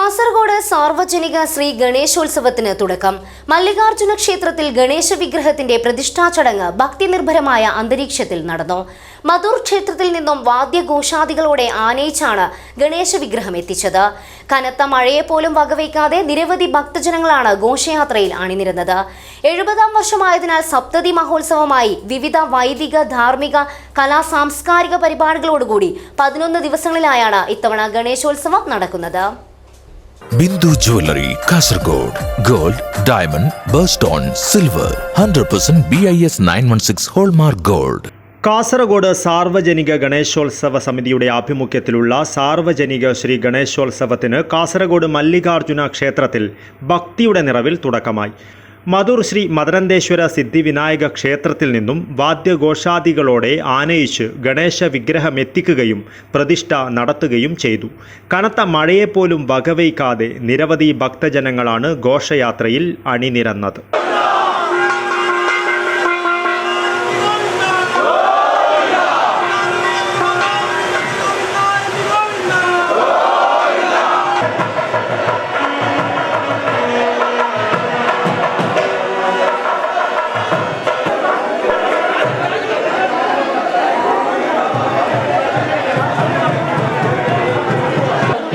കാസർഗോഡ് സാർവജനിക ശ്രീ ഗണേശോത്സവത്തിന് തുടക്കം. മല്ലികാർജുന ക്ഷേത്രത്തിൽ ഗണേശ വിഗ്രഹത്തിന്റെ പ്രതിഷ്ഠാ ചടങ്ങ് ഭക്തിനിർഭരമായ അന്തരീക്ഷത്തിൽ നടന്നു. മധൂർ ക്ഷേത്രത്തിൽ നിന്നും വാദ്യഘോഷാദികളോടെ ആനയിച്ചാണ് ഗണേശ വിഗ്രഹം എത്തിച്ചത്. കനത്ത മഴയെപ്പോലും വകവയ്ക്കാതെ നിരവധി ഭക്തജനങ്ങളാണ് ഘോഷയാത്രയിൽ അണിനിരുന്നത്. എഴുപതാം വർഷമായതിനാൽ സപ്തതി മഹോത്സവമായി വിവിധ വൈദിക ധാർമ്മിക കലാ സാംസ്കാരിക പരിപാടികളോടുകൂടി പതിനൊന്ന് ദിവസങ്ങളിലായാണ് ഇത്തവണ ഗണേശോത്സവം നടക്കുന്നത്. Bindu jewellery Kasaragod. Gold diamond birthstone silver. Hundred percent B I S nine one six hallmark gold. Kasaragod സാർവജനിക ഗണേശോത്സവ സമിതിയുടെ ആഭിമുഖ്യത്തിലുള്ള സാർവജനിക ശ്രീ ഗണേശോത്സവത്തിന് കാസർഗോഡ് മല്ലികാർജുന ക്ഷേത്രത്തിൽ ഭക്തിയുടെ നിറവിൽ തുടക്കമായി. മധുർ ശ്രീ മദനന്തേശ്വര സിദ്ധിവിനായക ക്ഷേത്രത്തിൽ നിന്നും വാദ്യഘോഷാദികളോടെ ആനയിച്ച് ഗണേശ വിഗ്രഹം എത്തിക്കുകയും പ്രതിഷ്ഠ നടത്തുകയും ചെയ്തു. കനത്ത മഴയെപ്പോലും വകവയ്ക്കാതെ നിരവധി ഭക്തജനങ്ങളാണ് ഘോഷയാത്രയിൽ അണിനിരന്നത്.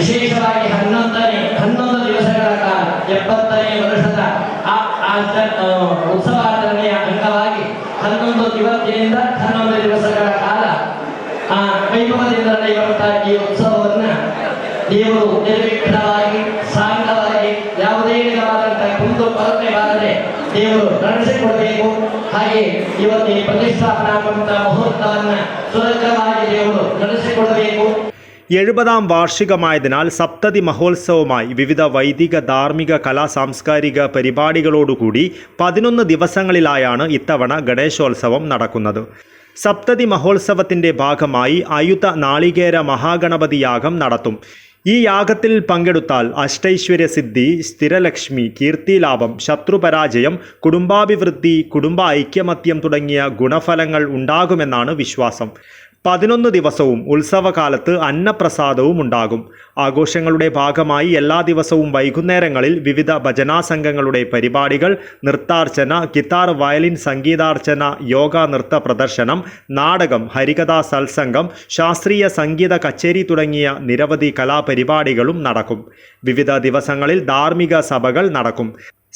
ವಿಶೇಷವಾಗಿ ಹನ್ನೊಂದನೇ, ಹನ್ನೊಂದು ದಿವಸಗಳ ಕಾಲ, ಎಪ್ಪತ್ತನೇ ವರ್ಷದ ಆ ಉತ್ಸವಾಚರಣೆಯ ಅಂಗವಾಗಿ ಹನ್ನೊಂದು ದಿವಸದಿಂದ ಹನ್ನೊಂದು ದಿವಸಗಳ ಕಾಲ, ಆ, ವೈಭವದಿಂದ ನಡೆಯುವಂತಹ ಈ ಉತ್ಸವವನ್ನ ದೇವರು ನಿರ್ವಿಘ್ನವಾಗಿ, ಸಾಂಗವಾಗಿ, ಯಾವುದೇ ವಿಧವಾದಂತಹ ಕುಂದು ಕೊರತೆ ಬಾರದೆ ದೇವರು ನಡೆಸಿಕೊಡಬೇಕು. ಹಾಗೆ ಇವತ್ತು ಈ ಪ್ರತಿಷ್ಠಾಪನಾ ಮುಹೂರ್ತವನ್ನ ಸುರಕ್ಷವಾಗಿ ದೇವರು ನಡೆಸಿಕೊಡಬೇಕು. എഴുപതാം വാർഷികമായതിനാൽ സപ്തതി മഹോത്സവമായി വിവിധ വൈദിക ധാർമ്മിക കലാ സാംസ്കാരിക പരിപാടികളോടുകൂടി പതിനൊന്ന് ദിവസങ്ങളിലായാണ് ഇത്തവണ ഗണേശോത്സവം നടക്കുന്നത്. സപ്തതി മഹോത്സവത്തിന്റെ ഭാഗമായി അയുത നാളികേര മഹാഗണപതി യാഗം നടത്തും. ഈ യാഗത്തിൽ പങ്കെടുത്താൽ അഷ്ടൈശ്വര്യ സിദ്ധി സ്ഥിരലക്ഷ്മി കീർത്തിലാഭം ശത്രുപരാജയം കുടുംബാഭിവൃദ്ധി കുടുംബ ഐക്യമത്യം തുടങ്ങിയ ഗുണഫലങ്ങൾ ഉണ്ടാകുമെന്നാണ് വിശ്വാസം. പതിനൊന്ന് ദിവസവും ഉത്സവകാലത്ത് അന്നപ്രസാദവും ഉണ്ടാകും. ആഘോഷങ്ങളുടെ ഭാഗമായി എല്ലാ ദിവസവും വൈകുന്നേരങ്ങളിൽ വിവിധ ഭജനാ സംഘങ്ങളുടെ പരിപാടികൾ നൃത്താർച്ചന ഗിത്താർ വയലിൻ സംഗീതാർച്ചന യോഗ നൃത്ത പ്രദർശനം നാടകം ഹരികഥാ സത്സംഗം ശാസ്ത്രീയ സംഗീത കച്ചേരി തുടങ്ങിയ നിരവധി കലാപരിപാടികളും നടക്കും. വിവിധ ദിവസങ്ങളിൽ ധാർമ്മിക സഭകൾ നടക്കും.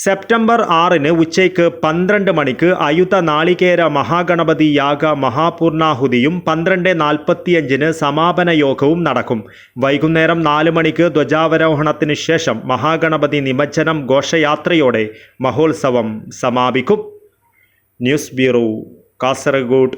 സെപ്റ്റംബർ ആറിന് ഉച്ചയ്ക്ക് പന്ത്രണ്ട് മണിക്ക് അയുത നാളികേര മഹാഗണപതി യാഗ മഹാപൂർണാഹുതിയും പന്ത്രണ്ട് നാൽപ്പത്തിയഞ്ചിന് സമാപന യോഗവും നടക്കും. വൈകുന്നേരം നാല് മണിക്ക് ധ്വജാവരോഹണത്തിന് ശേഷം മഹാഗണപതി നിമജ്ജനം ഘോഷയാത്രയോടെ മഹോത്സവം സമാപിക്കും. News bureau Kasaragod.